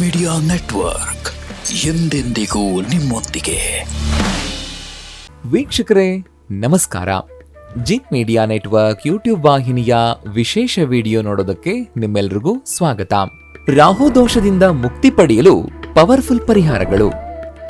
Media network ಎಂದೆಂದಿಗೂ ನಿಮ್ಮೊಂದಿಗೆ. ವೀಕ್ಷಕರೇ, ನಮಸ್ಕಾರ. ಜಿತ್ ಮೀಡಿಯಾ ನೆಟ್ವರ್ಕ್ ಯೂಟ್ಯೂಬ್ ವಾಹಿನಿಯ ವಿಶೇಷ ವಿಡಿಯೋ ನೋಡೋದಕ್ಕೆ ನಿಮ್ಮೆಲ್ರಿಗೂ ಸ್ವಾಗತ. ರಾಹು ದೋಷದಿಂದ ಮುಕ್ತಿ ಪಡೆಯಲು ಪವರ್ಫುಲ್ ಪರಿಹಾರಗಳು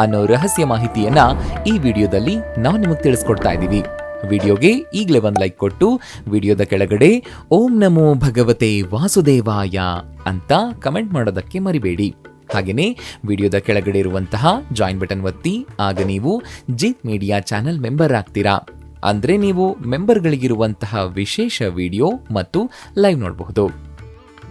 ಅನ್ನೋ ರಹಸ್ಯ ಮಾಹಿತಿಯನ್ನ ಈ ವಿಡಿಯೋದಲ್ಲಿ ನಾವು ನಿಮಗೆ ತಿಳಿಸ್ಕೊಡ್ತಾ ಇದ್ದೀವಿ. ವಿಡಿಯೋಗೆ ಈಗಲೇ ಒಂದು ಲೈಕ್ ಕೊಟ್ಟು ವಿಡಿಯೋದ ಕೆಳಗಡೆ ಓಂ ನಮೋ ಭಗವತೆ ವಾಸುದೇವಾಯ ಅಂತ ಕಮೆಂಟ್ ಮಾಡೋದಕ್ಕೆ ಮರಿಬೇಡಿ. ಹಾಗೆಯೇ ವಿಡಿಯೋದ ಕೆಳಗಡೆ ಇರುವಂತಹ ಜಾಯಿನ್ ಬಟನ್ ಒತ್ತಿ, ಆಗ ನೀವು ಜೀತ್ ಮೀಡಿಯಾ ಚಾನೆಲ್ ಮೆಂಬರ್ ಆಗ್ತೀರಾ. ಅಂದರೆ ನೀವು ಮೆಂಬರ್ಗಳಿಗಿರುವಂತಹ ವಿಶೇಷ ವಿಡಿಯೋ ಮತ್ತು ಲೈವ್ ನೋಡಬಹುದು.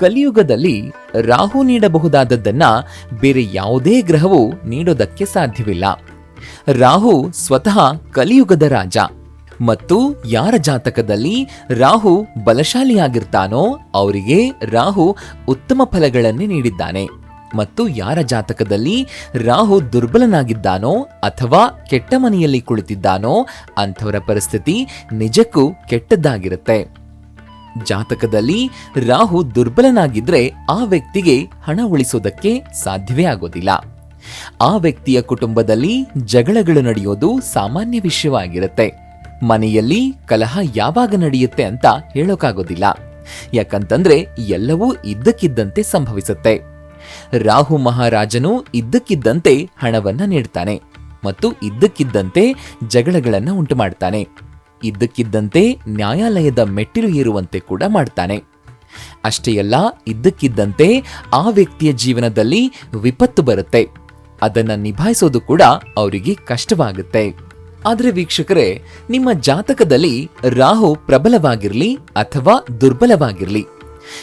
ಕಲಿಯುಗದಲ್ಲಿ ರಾಹು ನೀಡಬಹುದಾದದ್ದನ್ನ ಬೇರೆ ಯಾವುದೇ ಗ್ರಹವು ನೀಡೋದಕ್ಕೆ ಸಾಧ್ಯವಿಲ್ಲ. ರಾಹು ಸ್ವತಃ ಕಲಿಯುಗದ ರಾಜ. ಮತ್ತು ಯಾರ ಜಾತಕದಲ್ಲಿ ರಾಹು ಬಲಶಾಲಿಯಾಗಿರ್ತಾನೋ ಅವರಿಗೆ ರಾಹು ಉತ್ತಮ ಫಲಗಳನ್ನೇ ನೀಡಿದ್ದಾನೆ. ಮತ್ತು ಯಾರ ಜಾತಕದಲ್ಲಿ ರಾಹು ದುರ್ಬಲನಾಗಿದ್ದಾನೋ ಅಥವಾ ಕೆಟ್ಟ ಮನೆಯಲ್ಲಿ ಕುಳಿತಿದ್ದಾನೋ ಅಂಥವರ ಪರಿಸ್ಥಿತಿ ನಿಜಕ್ಕೂ ಕೆಟ್ಟದ್ದಾಗಿರುತ್ತೆ. ಜಾತಕದಲ್ಲಿ ರಾಹು ದುರ್ಬಲನಾಗಿದ್ರೆ ಆ ವ್ಯಕ್ತಿಗೆ ಹಣ ಉಳಿಸೋದಕ್ಕೆ ಸಾಧ್ಯವೇ ಆಗೋದಿಲ್ಲ. ಆ ವ್ಯಕ್ತಿಯ ಕುಟುಂಬದಲ್ಲಿ ಜಗಳಗಳು ನಡೆಯೋದು ಸಾಮಾನ್ಯ ವಿಷಯವಾಗಿರುತ್ತೆ. ಮನೆಯಲ್ಲಿ ಕಲಹ ಯಾವಾಗ ನಡೆಯುತ್ತೆ ಅಂತ ಹೇಳೋಕ್ಕಾಗೋದಿಲ್ಲ ಯಾಕಂತಂದ್ರೆ ಎಲ್ಲವೂ ಇದ್ದಕ್ಕಿದ್ದಂತೆ ಸಂಭವಿಸುತ್ತೆ. ರಾಹು ಮಹಾರಾಜನು ಇದ್ದಕ್ಕಿದ್ದಂತೆ ಹಣವನ್ನ ನೀಡ್ತಾನೆ ಮತ್ತು ಇದ್ದಕ್ಕಿದ್ದಂತೆ ಜಗಳಗಳನ್ನು ಉಂಟು ಮಾಡ್ತಾನೆ ಇದ್ದಕ್ಕಿದ್ದಂತೆ ನ್ಯಾಯಾಲಯದ ಮೆಟ್ಟಿಲು ಏರುವಂತೆ ಕೂಡ ಮಾಡ್ತಾನೆ. ಅಷ್ಟೇ ಅಲ್ಲ, ಇದ್ದಕ್ಕಿದ್ದಂತೆ ಆ ವ್ಯಕ್ತಿಯ ಜೀವನದಲ್ಲಿ ವಿಪತ್ತು ಬರುತ್ತೆ. ಅದನ್ನ ನಿಭಾಯಿಸೋದು ಕೂಡ ಅವರಿಗೆ ಕಷ್ಟವಾಗುತ್ತೆ. ಆದ್ರೆ ವೀಕ್ಷಕರೇ, ನಿಮ್ಮ ಜಾತಕದಲ್ಲಿ ರಾಹು ಪ್ರಬಲವಾಗಿರಲಿ ಅಥವಾ ದುರ್ಬಲವಾಗಿರ್ಲಿ?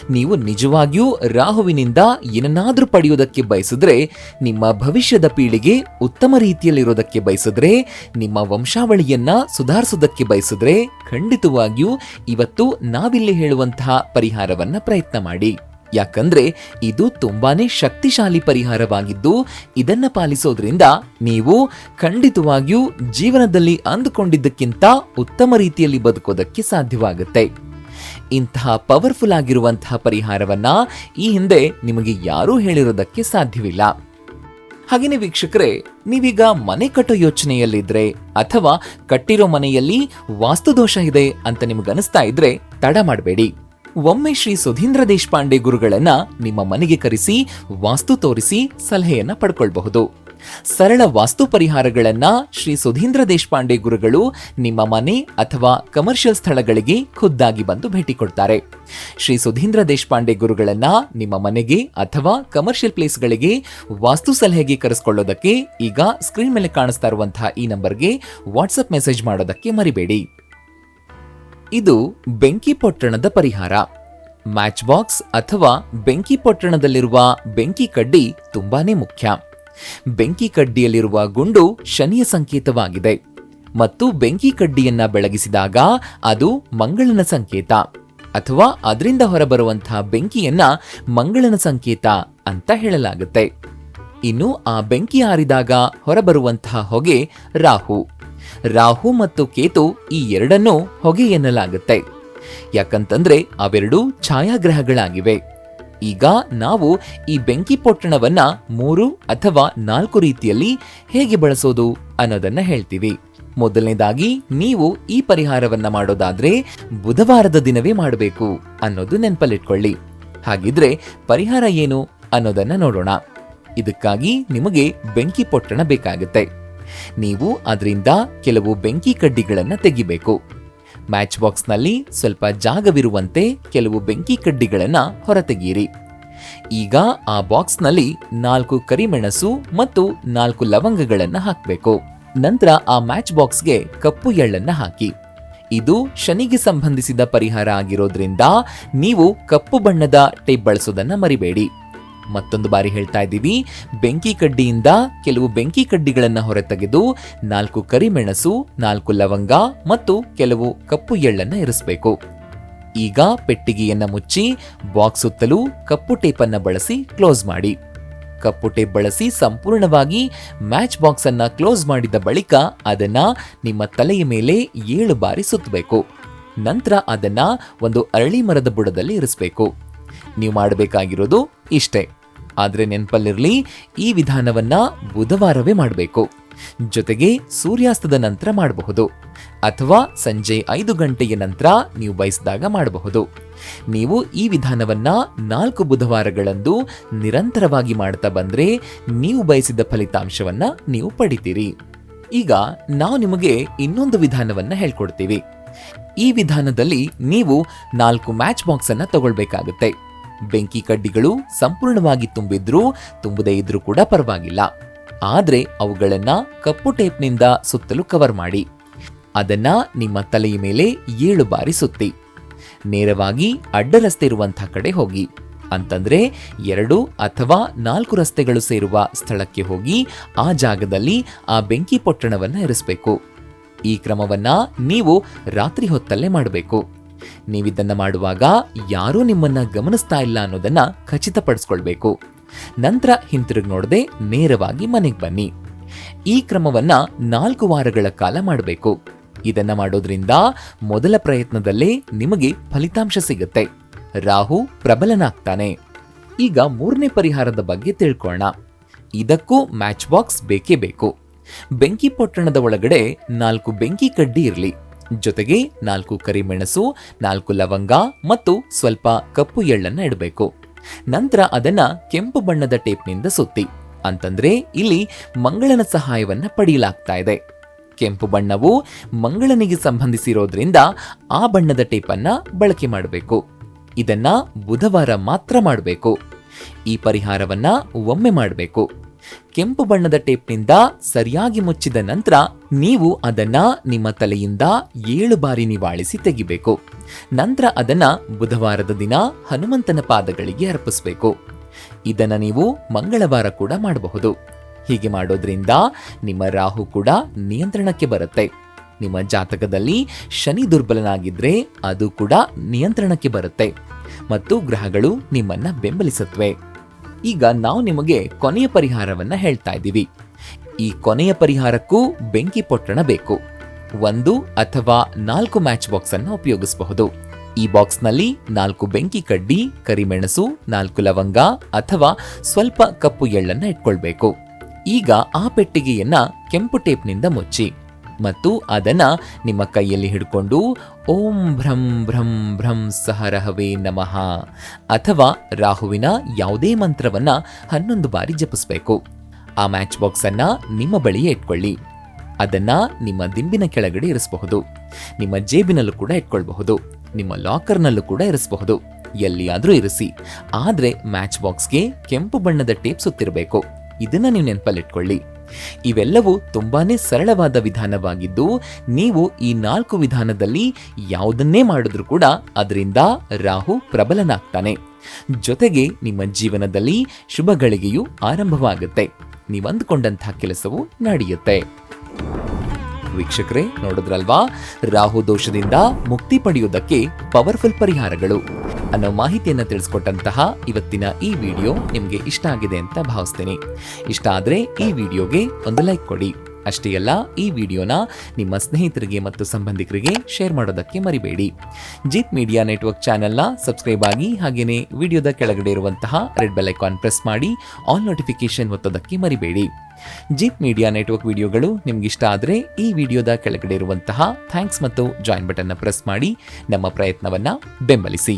ನೀವು ನಿಜವಾಗಿಯೂ ರಾಹುವಿನಿಂದ ಏನನ್ನಾದರೂ ಪಡೆಯುವುದಕ್ಕೆ ಬಯಸಿದ್ರೆ, ನಿಮ್ಮ ಭವಿಷ್ಯದ ಪೀಳಿಗೆ ಉತ್ತಮ ರೀತಿಯಲ್ಲಿರೋದಕ್ಕೆ ಬಯಸಿದ್ರೆ, ನಿಮ್ಮ ವಂಶಾವಳಿಯನ್ನ ಸುಧಾರಿಸೋದಕ್ಕೆ ಬಯಸಿದ್ರೆ ಖಂಡಿತವಾಗಿಯೂ ಇವತ್ತು ನಾವಿಲ್ಲಿ ಹೇಳುವಂತಹ ಪರಿಹಾರವನ್ನ ಪ್ರಯತ್ನ ಮಾಡಿ. ಯಾಕಂದ್ರೆ ಇದು ತುಂಬಾನೇ ಶಕ್ತಿಶಾಲಿ ಪರಿಹಾರವಾಗಿದ್ದು, ಇದನ್ನ ಪಾಲಿಸೋದ್ರಿಂದ ನೀವು ಖಂಡಿತವಾಗಿಯೂ ಜೀವನದಲ್ಲಿ ಅಂದುಕೊಂಡಿದ್ದಕ್ಕಿಂತ ಉತ್ತಮ ರೀತಿಯಲ್ಲಿ ಬದುಕೋದಕ್ಕೆ ಸಾಧ್ಯವಾಗುತ್ತೆ. ಇಂತಹ ಪವರ್ಫುಲ್ ಆಗಿರುವಂತಹ ಪರಿಹಾರವನ್ನ ಈ ಹಿಂದೆ ನಿಮಗೆ ಯಾರೂ ಹೇಳಿರೋದಕ್ಕೆ ಸಾಧ್ಯವಿಲ್ಲ. ಹಾಗೆಯೇ ವೀಕ್ಷಕರೇ, ನೀವೀಗ ಮನೆ ಕಟ್ಟೋ ಯೋಚನೆಯಲ್ಲಿದ್ರೆ ಅಥವಾ ಕಟ್ಟಿರೋ ಮನೆಯಲ್ಲಿ ವಾಸ್ತುದೋಷ ಇದೆ ಅಂತ ನಿಮ್ಗನಿಸ್ತಾ ಇದ್ರೆ ತಡ ಮಾಡಬೇಡಿ. ಒಮ್ಮೆ ಶ್ರೀ ಸುಧೀಂದ್ರ ದೇಶಪಾಂಡೆ ಗುರುಗಳನ್ನ ನಿಮ್ಮ ಮನೆಗೆ ಕರೆಸಿ, ವಾಸ್ತು ತೋರಿಸಿ ಸಲಹೆಯನ್ನ ಪಡ್ಕೊಳ್ಬಹುದು. ಸರಳ ವಾಸ್ತು ಪರಿಹಾರಗಳನ್ನ ಶ್ರೀ ಸುಧೀಂದ್ರ ದೇಶಪಾಂಡೆ ಗುರುಗಳು ನಿಮ್ಮ ಮನೆ ಅಥವಾ ಕಮರ್ಷಿಯಲ್ ಸ್ಥಳಗಳಿಗೆ ಖುದ್ದಾಗಿ ಬಂದು ಭೇಟಿ ಕೊಡ್ತಾರೆ. ಶ್ರೀ ಸುಧೀಂದ್ರ ದೇಶಪಾಂಡೆ ಗುರುಗಳನ್ನ ನಿಮ್ಮ ಮನೆಗೆ ಅಥವಾ ಕಮರ್ಷಿಯಲ್ ಪ್ಲೇಸ್ಗಳಿಗೆ ವಾಸ್ತು ಸಲಹೆಗೆ ಕರೆಸ್ಕೊಳ್ಳೋದಕ್ಕೆ ಈಗ ಸ್ಕ್ರೀನ್ ಮೇಲೆ ಕಾಣಿಸ್ತಾ ಇರುವಂತಹ ಈ ನಂಬರ್ಗೆ ವಾಟ್ಸ್ಆಪ್ ಮೆಸೇಜ್ ಮಾಡೋದಕ್ಕೆ ಮರಿಬೇಡಿ. ಇದು ಬೆಂಕಿ ಪೊಟ್ಟಣದ ಪರಿಹಾರ. ಮ್ಯಾಚ್ ಬಾಕ್ಸ್ ಅಥವಾ ಬೆಂಕಿ ಪೊಟ್ಟಣದಲ್ಲಿರುವ ಬೆಂಕಿ ಕಡ್ಡಿ ತುಂಬಾನೇ ಮುಖ್ಯ. ಬೆಂಕಿ ಕಡ್ಡಿಯಲ್ಲಿರುವ ಗುಂಡು ಶನಿಯ ಸಂಕೇತವಾಗಿದೆ. ಮತ್ತು ಬೆಂಕಿ ಕಡ್ಡಿಯನ್ನ ಬೆಳಗಿಸಿದಾಗ ಅದು ಮಂಗಳನ ಸಂಕೇತ. ಅಥವಾ ಅದರಿಂದ ಹೊರಬರುವಂತಹ ಬೆಂಕಿಯನ್ನ ಮಂಗಳನ ಸಂಕೇತ ಅಂತ ಹೇಳಲಾಗುತ್ತೆ. ಇನ್ನು ಆ ಬೆಂಕಿ ಆರಿದಾಗ ಹೊರಬರುವಂತಹ ಹೊಗೆ ರಾಹು. ರಾಹು ಮತ್ತು ಕೇತು ಈ ಎರಡನ್ನೂ ಹೊಗೆ ಎನ್ನಲಾಗುತ್ತೆ. ಯಾಕಂತಂದ್ರೆ ಅವೆರಡೂ ಛಾಯಾಗ್ರಹಗಳಾಗಿವೆ. ಈಗ ನಾವು ಈ ಬೆಂಕಿ ಪೊಟ್ಟಣವನ್ನ ಮೂರು ಅಥವಾ ನಾಲ್ಕು ರೀತಿಯಲ್ಲಿ ಹೇಗೆ ಬಳಸೋದು ಅನ್ನೋದನ್ನ ಹೇಳ್ತೀವಿ. ಮೊದಲನೇದಾಗಿ ನೀವು ಈ ಪರಿಹಾರವನ್ನ ಮಾಡೋದಾದ್ರೆ ಬುಧವಾರದ ದಿನವೇ ಮಾಡಬೇಕು ಅನ್ನೋದು ನೆನಪಲ್ಲಿಟ್ಕೊಳ್ಳಿ. ಹಾಗಿದ್ರೆ ಪರಿಹಾರ ಏನು ಅನ್ನೋದನ್ನ ನೋಡೋಣ. ಇದಕ್ಕಾಗಿ ನಿಮಗೆ ಬೆಂಕಿ ಪೊಟ್ಟಣ ಬೇಕಾಗುತ್ತೆ. ನೀವು ಅದರಿಂದ ಕೆಲವು ಬೆಂಕಿ ಕಡ್ಡಿಗಳನ್ನು ತೆಗಿಬೇಕು. ಮ್ಯಾಚ್ ಬಾಕ್ಸ್ನಲ್ಲಿ ಸ್ವಲ್ಪ ಜಾಗವಿರುವಂತೆ ಕೆಲವು ಬೆಂಕಿ ಕಡ್ಡಿಗಳನ್ನು ಹೊರತೆಗೆಯಿರಿ. ಈಗ ಆ ಬಾಕ್ಸ್ನಲ್ಲಿ ನಾಲ್ಕು ಕರಿಮೆಣಸು ಮತ್ತು ನಾಲ್ಕು ಲವಂಗಗಳನ್ನು ಹಾಕಬೇಕು. ನಂತರ ಆ ಮ್ಯಾಚ್ ಬಾಕ್ಸ್ಗೆ ಕಪ್ಪು ಎಳ್ಳನ್ನು ಹಾಕಿ. ಇದು ಶನಿಗೆ ಸಂಬಂಧಿಸಿದ ಪರಿಹಾರ ಆಗಿರೋದ್ರಿಂದ ನೀವು ಕಪ್ಪು ಬಣ್ಣದ ಟೇಪ್ ಬಳಸೋದನ್ನು ಮರಿಬೇಡಿ. ಮತ್ತೊಂದು ಬಾರಿ ಹೇಳ್ತಾ ಇದ್ದೀವಿ. ಬೆಂಕಿ ಕಡ್ಡಿಯಿಂದ ಕೆಲವು ಬೆಂಕಿ ಕಡ್ಡಿಗಳನ್ನು ಹೊರತೆಗೆದು ನಾಲ್ಕು ಕರಿಮೆಣಸು, ನಾಲ್ಕು ಲವಂಗ ಮತ್ತು ಕೆಲವು ಕಪ್ಪು ಎಳ್ಳನ್ನು ಇರಿಸಬೇಕು. ಈಗ ಪೆಟ್ಟಿಗೆಯನ್ನ ಮುಚ್ಚಿ ಬಾಕ್ಸ್ ಸುತ್ತಲೂ ಕಪ್ಪು ಟೇಪನ್ನು ಬಳಸಿ ಕ್ಲೋಸ್ ಮಾಡಿ. ಕಪ್ಪು ಟೇಪ್ ಬಳಸಿ ಸಂಪೂರ್ಣವಾಗಿ ಮ್ಯಾಚ್ ಬಾಕ್ಸ್ ಅನ್ನ ಕ್ಲೋಸ್ ಮಾಡಿದ ಬಳಿಕ ಅದನ್ನ ನಿಮ್ಮ ತಲೆಯ ಮೇಲೆ ಏಳು ಬಾರಿ ಸುತ್ತಬೇಕು. ನಂತರ ಅದನ್ನ ಒಂದು ಅರಳಿ ಮರದ ಬುಡದಲ್ಲಿ ಇರಿಸಬೇಕು. ನೀವು ಮಾಡಬೇಕಾಗಿರೋದು ಇಷ್ಟೇ. ಆದರೆ ನೆನಪಲ್ಲಿರಲಿ, ಈ ವಿಧಾನವನ್ನು ಬುಧವಾರವೇ ಮಾಡಬೇಕು. ಜೊತೆಗೆ ಸೂರ್ಯಾಸ್ತದ ನಂತರ ಮಾಡಬಹುದು. ಅಥವಾ ಸಂಜೆ ಐದು ಗಂಟೆಯ ನಂತರ ನೀವು ಬಯಸಿದಾಗ ಮಾಡಬಹುದು. ನೀವು ಈ ವಿಧಾನವನ್ನ ನಾಲ್ಕು ಬುಧವಾರಗಳಂದು ನಿರಂತರವಾಗಿ ಮಾಡ್ತಾ ಬಂದರೆ ನೀವು ಬಯಸಿದ ಫಲಿತಾಂಶವನ್ನ ನೀವು ಪಡಿತೀರಿ. ಈಗ ನಾವು ನಿಮಗೆ ಇನ್ನೊಂದು ವಿಧಾನವನ್ನ ಹೇಳ್ಕೊಡ್ತೀವಿ. ಈ ವಿಧಾನದಲ್ಲಿ ನೀವು ನಾಲ್ಕು ಮ್ಯಾಚ್ ಬಾಕ್ಸ್ ಅನ್ನ ತಗೊಳ್ಬೇಕಾಗುತ್ತೆ. ಬೆಂಕಿ ಕಡ್ಡಿಗಳು ಸಂಪೂರ್ಣವಾಗಿ ತುಂಬಿದ್ರೂ, ತುಂಬದೇ ಇದ್ರೂ ಕೂಡ ಪರವಾಗಿಲ್ಲ. ಆದರೆ ಅವುಗಳನ್ನ ಕಪ್ಪು ಟೇಪ್ನಿಂದ ಸುತ್ತಲೂ ಕವರ್ ಮಾಡಿ. ಅದನ್ನ ನಿಮ್ಮ ತಲೆಯ ಮೇಲೆ ಏಳು ಬಾರಿ ಸುತ್ತಿ. ನೇರವಾಗಿ ಅಡ್ಡ ರಸ್ತೆ ಇರುವಂತಹ ಕಡೆ ಹೋಗಿ. ಅಂತಂದ್ರೆ ಎರಡು ಅಥವಾ ನಾಲ್ಕು ರಸ್ತೆಗಳು ಸೇರುವ ಸ್ಥಳಕ್ಕೆ ಹೋಗಿ ಆ ಜಾಗದಲ್ಲಿ ಆ ಬೆಂಕಿ ಪೊಟ್ಟಣವನ್ನು ಇರಿಸಬೇಕು. ಈ ಕ್ರಮವನ್ನ ನೀವು ರಾತ್ರಿ ಹೊತ್ತಲ್ಲೇ ಮಾಡಬೇಕು. ನೀವಿದನ್ನ ಮಾಡುವಾಗ ಯಾರೂ ನಿಮ್ಮನ್ನ ಗಮನಿಸ್ತಾ ಇಲ್ಲ ಅನ್ನೋದನ್ನ ಖಚಿತಪಡಿಸ್ಕೊಳ್ಬೇಕು. ನಂತರ ಹಿಂತಿರುಗಿ ನೋಡದೆ ನೇರವಾಗಿ ಮನೆಗೆ ಬನ್ನಿ. ಈ ಕ್ರಮವನ್ನ ನಾಲ್ಕು ವಾರಗಳ ಕಾಲ ಮಾಡಬೇಕು. ಇದನ್ನು ಮಾಡೋದ್ರಿಂದ ಮೊದಲ ಪ್ರಯತ್ನದಲ್ಲೇ ನಿಮಗೆ ಫಲಿತಾಂಶ ಸಿಗುತ್ತೆ. ರಾಹು ಪ್ರಬಲನಾಗ್ತಾನೆ. ಈಗ ಮೂರನೇ ಪರಿಹಾರದ ಬಗ್ಗೆ ತಿಳ್ಕೊಳ್ಳೋಣ ಇದಕ್ಕೂ ಮ್ಯಾಚ್ ಬಾಕ್ಸ್ ಬೇಕೇ ಬೇಕು. ಬೆಂಕಿ ಪೊಟ್ಟಣದ ಒಳಗಡೆ ನಾಲ್ಕು ಬೆಂಕಿ ಕಡ್ಡಿ ಇರಲಿ. ಜೊತೆಗೆ ನಾಲ್ಕು ಕರಿಮೆಣಸು ನಾಲ್ಕು ಲವಂಗ ಮತ್ತು ಸ್ವಲ್ಪ ಕಪ್ಪು ಎಳ್ಳನ್ನ ಇಡಬೇಕು. ನಂತರ ಅದನ್ನ ಕೆಂಪು ಬಣ್ಣದ ಟೇಪ್ನಿಂದ ಸುತ್ತಿ. ಅಂತಂದ್ರೆ ಇಲ್ಲಿ ಮಂಗಳನ ಸಹಾಯವನ್ನ ಪಡೆಯಲಾಗ್ತಾ ಇದೆ. ಕೆಂಪು ಬಣ್ಣವು ಮಂಗಳನಿಗೆ ಸಂಬಂಧಿಸಿರೋದ್ರಿಂದ ಆ ಬಣ್ಣದ ಟೇಪನ್ನ ಬಳಕೆ ಮಾಡಬೇಕು. ಇದನ್ನ ಬುಧವಾರ ಮಾತ್ರ ಮಾಡಬೇಕು. ಈ ಪರಿಹಾರವನ್ನ ಒಮ್ಮೆ ಮಾಡಬೇಕು. ಕೆಂಪು ಬಣ್ಣದ ಟೇಪ್ನಿಂದ ಸರಿಯಾಗಿ ಮುಚ್ಚಿದ ನಂತರ ನೀವು ಅದನ್ನ ನಿಮ್ಮ ತಲೆಯಿಂದ ಏಳು ಬಾರಿ ನಿವಾಳಿಸಿ ತೆಗಿಬೇಕು. ನಂತರ ಅದನ್ನ ಬುಧವಾರದ ದಿನ ಹನುಮಂತನ ಪಾದಗಳಿಗೆ ಅರ್ಪಿಸಬೇಕು. ಇದನ್ನು ನೀವು ಮಂಗಳವಾರ ಕೂಡ ಮಾಡಬಹುದು. ಹೀಗೆ ಮಾಡೋದ್ರಿಂದ ನಿಮ್ಮ ರಾಹು ಕೂಡ ನಿಯಂತ್ರಣಕ್ಕೆ ಬರುತ್ತೆ. ನಿಮ್ಮ ಜಾತಕದಲ್ಲಿ ಶನಿ ದುರ್ಬಲನಾಗಿದ್ರೆ ಅದು ಕೂಡ ನಿಯಂತ್ರಣಕ್ಕೆ ಬರುತ್ತೆ. ಮತ್ತು ಗ್ರಹಗಳು ನಿಮ್ಮನ್ನ ಬೆಂಬಲಿಸುತ್ತವೆ. ಈಗ ನಾವು ನಿಮಗೆ ಕೊನೆಯ ಪರಿಹಾರವನ್ನ ಹೇಳ್ತಾ ಇದ್ದೀವಿ. ಈ ಕೊನೆಯ ಪರಿಹಾರಕ್ಕೂ ಬೆಂಕಿ ಪೊಟ್ಟಣ ಬೇಕು. ಒಂದು ಅಥವಾ ನಾಲ್ಕು ಮ್ಯಾಚ್ ಬಾಕ್ಸ್ ಅನ್ನು ಉಪಯೋಗಿಸಬಹುದು. ಈ ಬಾಕ್ಸ್ನಲ್ಲಿ ನಾಲ್ಕು ಬೆಂಕಿ ಕಡ್ಡಿ, ಕರಿಮೆಣಸು, ನಾಲ್ಕು ಲವಂಗ ಅಥವಾ ಸ್ವಲ್ಪ ಕಪ್ಪು ಎಳ್ಳನ್ನ ಇಟ್ಕೊಳ್ಬೇಕು. ಈಗ ಆ ಪೆಟ್ಟಿಗೆಯನ್ನ ಕೆಂಪು ಟೇಪ್ನಿಂದ ಮುಚ್ಚಿ. ಮತ್ತು ಅದನ್ನ ನಿಮ್ಮ ಕೈಯಲ್ಲಿ ಹಿಡ್ಕೊಂಡು ಓಂ ಭ್ರಂ ಭ್ರಂ ಭ್ರಂ ಸಹರಹವೇ ನಮಃ. ಅಥವಾ ರಾಹುವಿನ ಯಾವುದೇ ಮಂತ್ರವನ್ನ ಹನ್ನೊಂದು ಬಾರಿ ಜಪಿಸಬೇಕು. ಆ ಮ್ಯಾಚ್ ಬಾಕ್ಸ್ ಅನ್ನ ನಿಮ್ಮ ಬಳಿಯೇ ಇಟ್ಕೊಳ್ಳಿ. ಅದನ್ನ ನಿಮ್ಮ ದಿಂಬಿನ ಕೆಳಗಡೆ ಇರಿಸಬಹುದು. ನಿಮ್ಮ ಜೇಬಿನಲ್ಲೂ ಕೂಡ ಇಟ್ಕೊಳ್ಬಹುದು. ನಿಮ್ಮ ಲಾಕರ್ನಲ್ಲೂ ಕೂಡ ಇರಿಸಬಹುದು. ಎಲ್ಲಿಯಾದರೂ ಇರಿಸಿ. ಆದರೆ ಮ್ಯಾಚ್ ಬಾಕ್ಸ್ಗೆ ಕೆಂಪು ಬಣ್ಣದ ಟೇಪ್ ಸುತ್ತಿರಬೇಕು. ಇದನ್ನು ನೀವು ನೆನಪಲ್ಲಿಟ್ಕೊಳ್ಳಿ ಇವೆಲ್ಲವೂ ತುಂಬಾನೇ ಸರಳವಾದ ವಿಧಾನವಾಗಿದ್ದು, ನೀವು ಈ ನಾಲ್ಕು ವಿಧಾನದಲ್ಲಿ ಯಾವುದನ್ನೇ ಮಾಡಿದ್ರೂ ಕೂಡ ಅದರಿಂದ ರಾಹು ಪ್ರಬಲನಾಗ್ತಾನೆ. ಜೊತೆಗೆ ನಿಮ್ಮ ಜೀವನದಲ್ಲಿ ಶುಭ ಗಳಿಗೆಯು ಆರಂಭವಾಗುತ್ತೆ. ನೀವು ಅಂದ್ಕೊಂಡಂತಹ ಕೆಲಸವು ನಡೆಯುತ್ತೆ. ವೀಕ್ಷಕರೇ, ನೋಡಿದ್ರಲ್ವಾ? ರಾಹು ದೋಷದಿಂದ ಮುಕ್ತಿ ಪಡೆಯುವುದಕ್ಕೆ ಪವರ್ಫುಲ್ ಪರಿಹಾರಗಳು. ಅನ್ನೋ ಮಾಹಿತಿಯನ್ನು ತಿಳಿಸ್ಕೊಟ್ಟಂತಹ ಇವತ್ತಿನ ಈ ವಿಡಿಯೋ ನಿಮಗೆ ಇಷ್ಟ ಆಗಿದೆ ಅಂತ ಭಾವಿಸ್ತೇನೆ. ಇಷ್ಟ ಆದರೆ ಈ ವಿಡಿಯೋಗೆ ಒಂದು ಲೈಕ್ ಕೊಡಿ. ಅಷ್ಟೇ ಅಲ್ಲ, ಈ ವಿಡಿಯೋನ ನಿಮ್ಮ ಸ್ನೇಹಿತರಿಗೆ ಮತ್ತು ಸಂಬಂಧಿಕರಿಗೆ ಶೇರ್ ಮಾಡೋದಕ್ಕೆ ಮರಿಬೇಡಿ. ಜೀತ್ ಮೀಡಿಯಾ ನೆಟ್ವರ್ಕ್ ಚಾನೆಲ್ನ ಸಬ್ಸ್ಕ್ರೈಬ್ ಆಗಿ ಹಾಗೆಯೇ ವಿಡಿಯೋದ ಕೆಳಗಡೆ ಇರುವಂತಹ ರೆಡ್ ಬೆಲ್ ಐಕಾನ್ ಪ್ರೆಸ್ ಮಾಡಿ ಆಲ್ ನೋಟಿಫಿಕೇಶನ್ ಒತ್ತೋದಕ್ಕೆ ಮರಿಬೇಡಿ. ಜೀತ್ ಮೀಡಿಯಾ ನೆಟ್ವರ್ಕ್ ವಿಡಿಯೋಗಳು ನಿಮ್ಗೆ ಇಷ್ಟ ಆದರೆ ಈ ವಿಡಿಯೋದ ಕೆಳಗಡೆ ಇರುವಂತಹ ಥ್ಯಾಂಕ್ಸ್ ಮತ್ತು ಜಾಯಿನ್ ಬಟನ್ನ ಪ್ರೆಸ್ ಮಾಡಿ ನಮ್ಮ ಪ್ರಯತ್ನವನ್ನು ಬೆಂಬಲಿಸಿ.